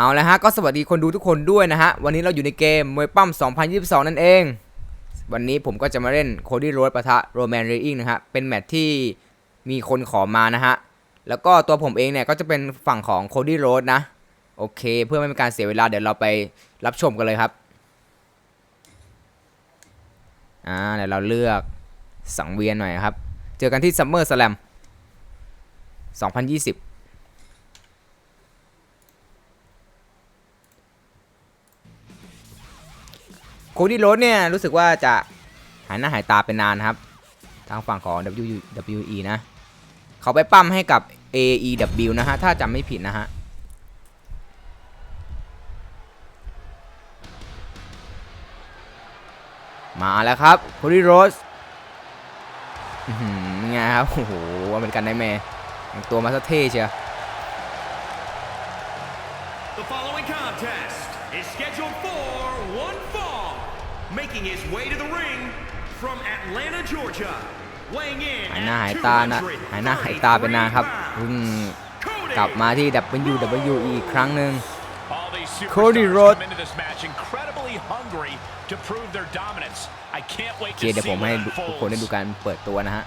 เอาละฮะก็สวัสดีคนดูทุกคนด้วยนะฮะ วันนี้เราอยู่ในเกมมวยปั้ม 2022 นั่นเอง วันนี้ผมก็จะมาเล่นโคดี้โรดปะทะโรแมนเรอิงนะฮะ เป็นแมตช์ที่มีคนขอมานะฮะ แล้วก็ตัวผมเองเนี่ยก็จะเป็นฝั่งของโคดี้โรดนะ โอเค เพื่อไม่เป็นการเสียเวลาเดี๋ยวเราไปรับชมกันเลยครับ อ่าเดี๋ยวเราเลือกสังเวียนหน่อยครับ เจอกันที่ซัมเมอร์สแลม2020 คดี้โรดเนี่ยรู้สึกว่าจะหายหน้าหายตาเป็นนานครับ ทางฝั่งของ WWE นะ เขาไปปั้มให้กับ AEW นะฮะ ถ้าจำไม่ผิดนะฮะมาแล้วครับโคดี้โรสไงครับ โอ้โหอเมริกันไนแม่แต่งตัวมาซะเท่เชียว The following contest is scheduled for one. Making his way to the ring from Atlanta, Georgia. Weighing in หายหน้า at หายตานะหายหน้าหายตาเป็นนานครับเพิ่ง Cody กลับมาที่ WWE อีกครั้งหนึ่ง All these Cody superstars Rhodes come into this match incredibly hungry to prove their dominance. I can't โอ wait เค to เดี๋ยว see ผม what ให้ทุกคนได้ดู unfolds. การเปิดตัวนะฮะ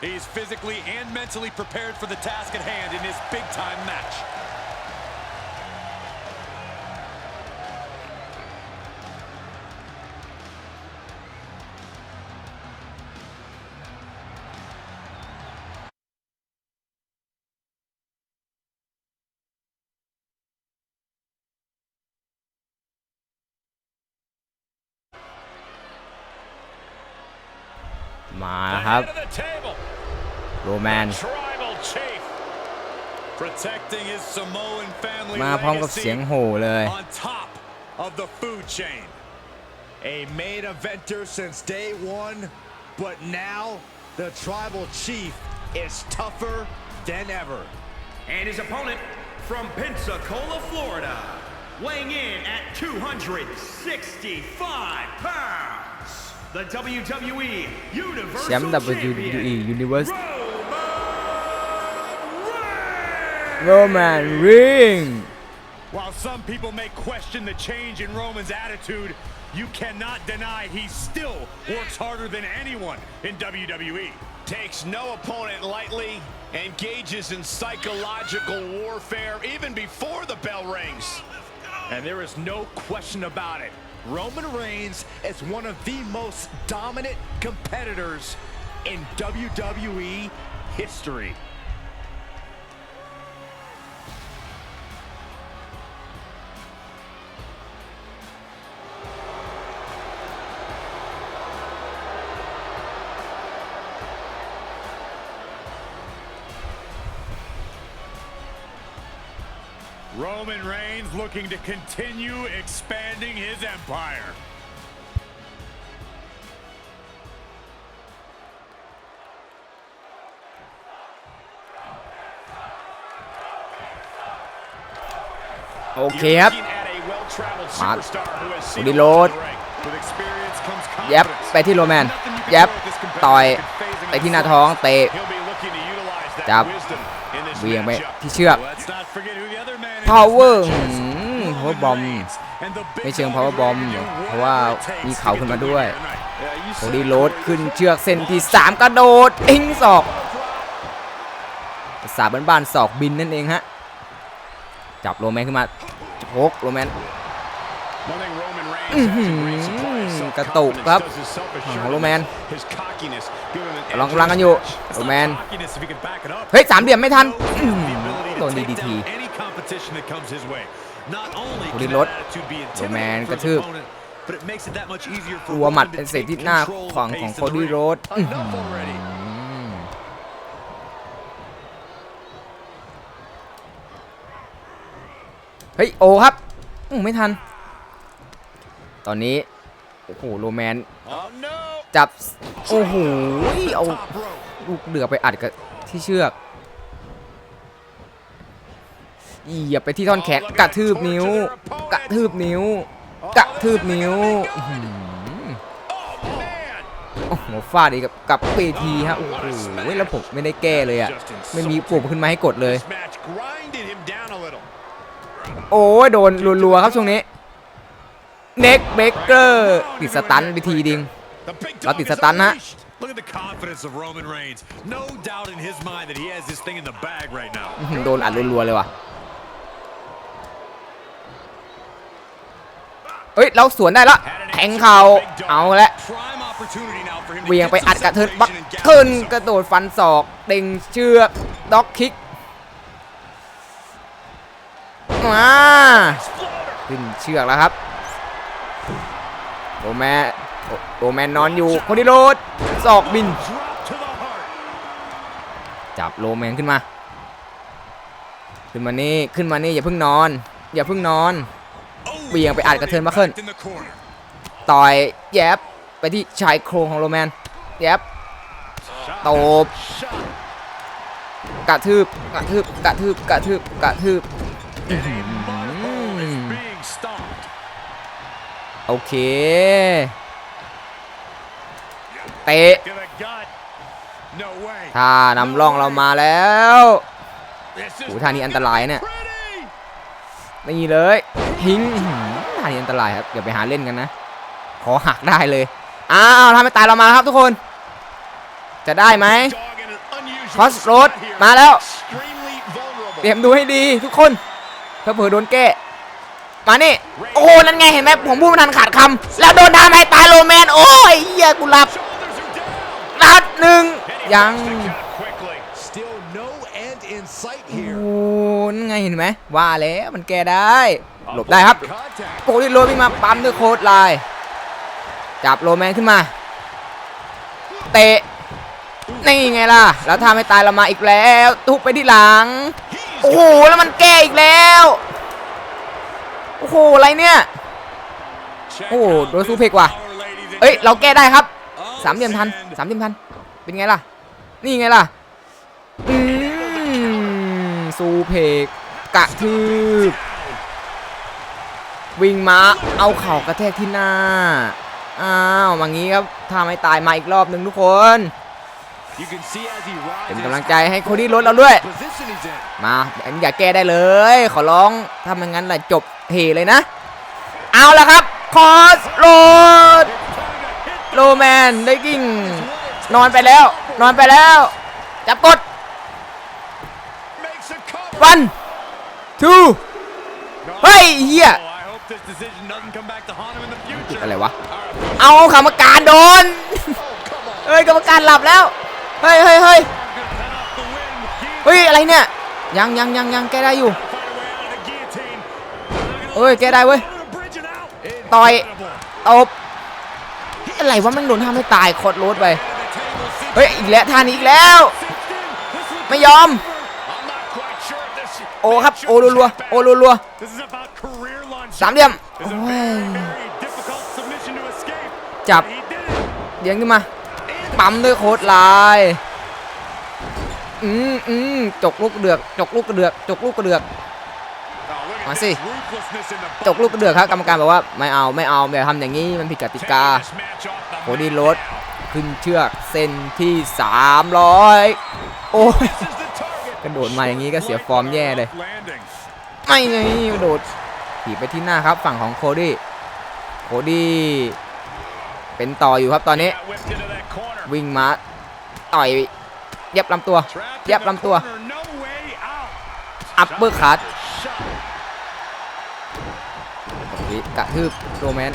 He's physically and mentally prepared for the task at hand in this big-time match. มาแล้วครับ น Tribal Chief. Protecting his Samoan family มาพร้อมกับ legacy เสียงโห่เลย on top of the food chain. A main eventer since day one, but now the tribal chief is tougher than ever. and his opponent from Pensacola, Florida. Weighing in at 265 pounds. The WWE แชมป์ Universal WWE Champion, Universe Roman Reigns. While some people may question the change in Roman's attitude, you cannot deny he still works harder than anyone in WWE. Takes no opponent lightly, engages in psychological warfare even before the bell rings. And there is no question about it. Roman Reigns is one of the most dominant competitors in WWE history. ร lot ด in the ring. With experience comes แย็บ confidence. ไปที่โรแมน Nothing you can แย็บ throw at this competitor ต่อย that can phase him ไปที่ห in น้า the ท้อง เตะ He'll be looking to utilize that จับ wisdom in this เวียงไป matchup. ที่เชือก power พาวเวอร์บอมไม่เชิงพาวเวอร์บอมเพราะว่ามีเขาขึ้นมาด้วยโคดีโรดขึ้นเชือกเส้นที่ 3 กระโดดอิงศอกสาษาบ้านๆศอกบินนั่นเองฮะ จับโรแมนขึ้นมาโชกโรแมนกระตุกครับของโรแมนลองกำลังกันอยู่โรแมนเฮ้ยสามเหลี่ยมไม่ทันโดนดีดีที competition that comes his way. Not only can that attitude be intimidating for his opponent, but it makes it that much easier for รัวหมัด Woodman เป็น to สิ่ง keep ที่น่า control ขวาง and ของ pace โค of the ดี้ ring. โรด Enough already. เฮ้ย โอครับอื้อไม่ทัน ตอนนี้ โอ้โหโรแมน Oh no! จับ โอ้โห เอา Top rope. ลูกเดือไปอัดกับที่เชือก เหยียบไปที่ท่อนแขนกระทืบนิ้ว กระทืบนิ้ว กระทืบนิ้วโอ้โหฟาดอีกกับกับเปทีฮะโอ้โหแล้วผมไม่ได้แก้เลยอะไม่มีปุ่มขึ้นมาให้กดเลย โอ้ยโดนรัวๆครับช่วงนี้เน็กเบเกอร์ติดสตันไปทีดิงเราติดสตันฮะ Look at the confidence of Roman Reigns. No doubt in his mind that he has this thing in the bag right now. โดนอัดรัวๆเลยว่ะ ฮ้ยเราสวนได้ละแทงเข่าเอาละ Prime opportunity now for him to เวียง get ไป some อัดกับเทิร์น separation บัก and gap เทิร์น position. กระโดดฟันศอกเด้งเชือกด็อกคิกมาขึ้นเชือกแล้วครับโรแมนโรโรแมนนอนอยู่คนที่โรดศอกบิน Drop to the heart. จับโรแมนขึ้นมา ขึ้นมานี่ขึ้นมานี่อย่าเพิ่งนอน อย่าเพิ่งนอน Oh, เวียงไปอัดกับเทิร์นบัคเคิล in the corner. ต่อยแยบไปที่ชายโครงของโรแมนแยบตบกระทืบกระทืบกระทืบกระทืบกระทืบโอเคเตะ To the gut. No way. ท่านำร่องเรามาแล้ว This is โอ้ท่านี้อันตรายเนี่ย pretty. นี่เลย ทิ้งอื้อหือท่านี้อันตรายครับอย่าไปหาเล่นกันนะขอหักได้เลยอ้าวถ้าไม่ตายเรามาแล้วครับทุกคน จะได้ไหม Dog in an unusual Crossroad spot here. มาแล้ว Extremely vulnerable. เตรียมดูให้ดีทุกคนเพื่อเผื่อโดนแก้มานี่โอ้โหนั่นไงเห็นไหมผมพูดไม่ทันขาดคำแล้วโดนทำให้ตายโรแมนโอ้ยเหี้ยกูหลับ Shoulders are down. นัดหนึ่งยัง Quickly. Still no end in sight โอ้ here. นั่นไงเห็นไหมว่าแล้วมันแก้ได้ หลบได้ครับ Contact. โกดิโรวิ่งมาปั๊มด้วยโค้ดไลน์จับโรแมนขึ้นมา เตะนี่ไงล่ะ แล้วถ้าไม่ตายเรามาอีกแล้ว ทุบไปที่หลัง โอ้โห แล้วมันแก้อีกแล้ว โอ้โห อะไรเนี่ย โอ้โหโดนซูเพกว่ะเอ้ย เราแก้ได้ครับ สามเหลี่ยมทัน สามเหลี่ยมทัน เป็นไงล่ะ นี่ไงล่ะ อืมซูเพกกระทืบ วิ่งมาเอาเข่ากระแทกที่หน้า อ้าวมางี้ครับถ้าไม่ตายมาอีกรอบหนึ่งทุกคนเป็นกำลังใจให้โคดี้รถเราด้วย มาอันอย่าแก้ได้เลย ขอร้องถ้าไม่งั้นล่ะจบเฮเลยนะ เอาละครับ คอสโรดโรแมนได้กิ่งนอนไปแล้ว นอนไปแล้ว จับกดฟันทูเฮ้ยเฮีย Oh, I hope this decision doesn't come back to haunt him in the future. อะไรวะ เอากรรมการโดน เฮ้ยกรรมการหลับแล้ว เฮ้ยเฮ้ยเฮ้ย The win. Guillotine. เฮ้ยอะไรเนี่ย ยังยังยังยังแก้ได้อยู่ Fight away out of the guillotine. เฮ้ยแก้ได้เว้ย Over the bridge and out. ต่อย Incredible. ตบอะไรวะมันโดนทำให้ตายโคตรโรดไป The table sits เฮ้ยอีกแล้วท่านี้อีกแล้ว in. This looks ไม่ยอม I'm not quite sure if this โอครับ โอรัวๆโอรัว This is about career ๆ สามเหลี่ยม It's โอ้ a ย very, very difficult submission to escape. จับ He did it. เลี้ยงขึ้นมา ปั๊มด้วยโค้ดไลน์อืมอืมจกลูกกระเดือก จกลูกกระเดือก จกลูกกระเดือก Oh, look at Mà this xì. ruthlessness in the จกลูกกระเดือกครับกรรมการบอกว่าไม่เอาไม่เอาอย่าทำอย่างนี้มันผิดกติกา taking this match off the โคดี้โรดขึ้นเชือกเส้นที่ 300 โอ้ย This is the target. กระโดดมาอย่างนี้ก็เสียฟอร์มแย่เลย landing. ไม่ไงกระโดด ถีบไปที่หน้าครับฝั่งของโคดี้โคดี้เป็นต่ออยู่ครับตอนนี้ วิ่งมาต่อยเย็บลำตัวเย็บลำตัว อัปเปอร์คัตกระทืบโรแมน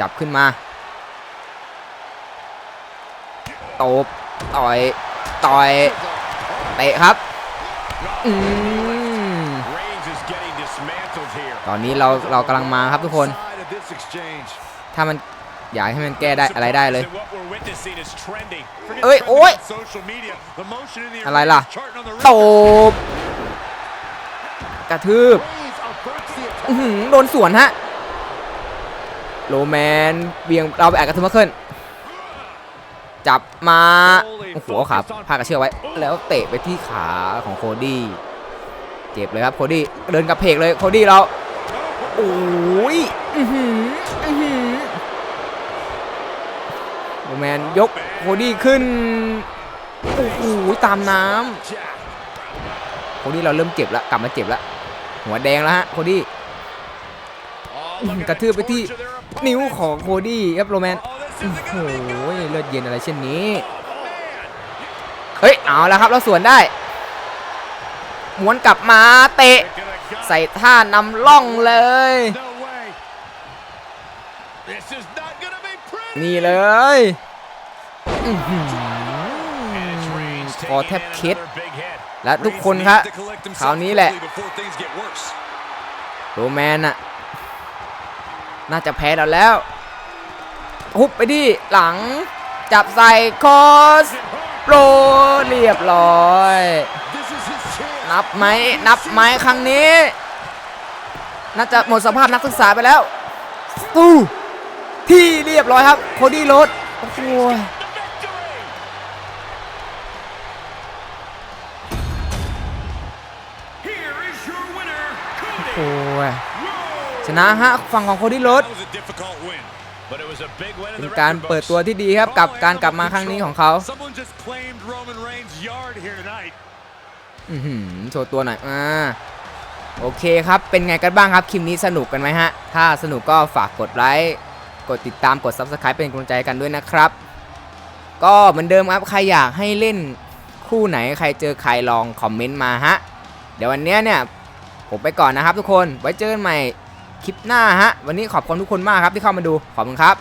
จับขึ้นมา ตบ ต่อย ต่อย เตะครับอตอนนี้เราเรากำลังมาครับทุกคน ถ้ามันอยากให้มันแก้ได้อะไรได้เลย เอ้ยโอ้ยอะไรล่ะตบกระทืบโดนสวนฮะโรแมนเบียงเราไปอบกระทืบมาขึ้น จับมาโอ้โหเอาขาพากระเชือกไว้ แล้วเตะไปที่ขาของโคดี้เจ็บเลยครับโคดี้เดินกับเพกเลยโคดี้เราโอ้ยอื้อหืออื้อหือโรแมนยกโคดี้ขึ้นโอ้โหตามน้ำโคดี้เราเริ่มเจ็บแล้วกลับมาเจ็บแล้วหัวแดงแล้วฮะโคดี้ Oh, อื้อหื look อ at กระทืบไปที่ torture their opponent. นิ้วของโคดี้ครับโรแมน โอ้โหเลือดเย็นอะไรเช่นนี้ เฮ้ย เอาแล้วครับเราสวนได้ม้วนกลับมาเตะ ใส่ท่านำล่องเลย นี่เลยอื้อหือ And it's Reigns คอแทบเคล็ดและทุกคนครับคราวนี้แหละโรแมนอะน่าจะแพ้เราแล้ว ฮุบไปดิหลัง จับใส่คอสโปรเรียบร้อย นับไหมนับไหมครั้งนี้ น่าจะหมดสภาพนักศึกษาไปแล้วตู้ที่เรียบร้อยครับ โคดี้โรดโอ้โหโอ้ยชนะฮะฝั่งของโคดี้โรด That was a difficult win. But it was a big win in เป็น the การ record เปิด books. ตัวที่ดีครับกับการกลับมาครั้งนี้ของเขา Someone just claimed Roman Reigns' yard here tonight. อือหือโชว์ตัวหน่อยอ่าโอเคครับ เป็นไงกันบ้างครับ คลิปนี้สนุกกันไหมฮะ ถ้าสนุกก็ฝากกดไลค์กดติดตามกด Subscribe เป็นกำลังใจกันด้วยนะครับ ก็เหมือนเดิมครับ ใครอยากให้เล่นคู่ไหนใครเจอใครลองคอมเมนต์มาฮะ เดี๋ยววันเนี้ยเนี่ย ผมไปก่อนนะครับทุกคน ไว้เจอกันใหม่ คลิปหน้าฮะ วันนี้ขอบคุณทุกคนมากครับที่เข้ามาดู ขอบคุณครับ